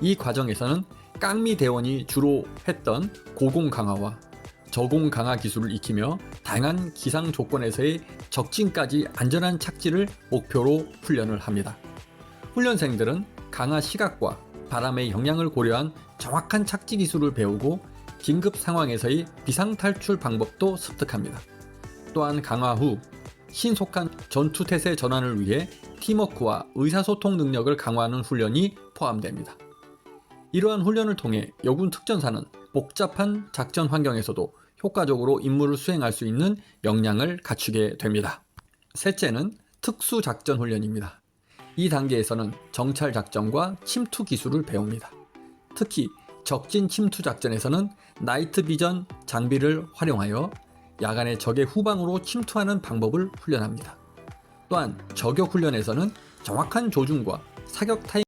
이 과정에서는 깡미 대원이 주로 했던 고공 강화와 저공 강화 기술을 익히며 다양한 기상 조건에서의 적진까지 안전한 착지를 목표로 훈련을 합니다. 훈련생들은 강화 시각과 바람의 영향을 고려한 정확한 착지 기술을 배우고 긴급 상황에서의 비상 탈출 방법도 습득합니다. 또한 강화 후 신속한 전투 태세 전환을 위해 팀워크와 의사소통 능력을 강화하는 훈련이 포함됩니다. 이러한 훈련을 통해 여군 특전사는 복잡한 작전 환경에서도 효과적으로 임무를 수행할 수 있는 역량을 갖추게 됩니다. 셋째는 특수 작전 훈련입니다. 이 단계에서는 정찰 작전과 침투 기술을 배웁니다. 특히 적진 침투 작전에서는 나이트 비전 장비를 활용하여 야간에 적의 후방으로 침투하는 방법을 훈련합니다. 또한 저격 훈련에서는 정확한 조준과 사격 타임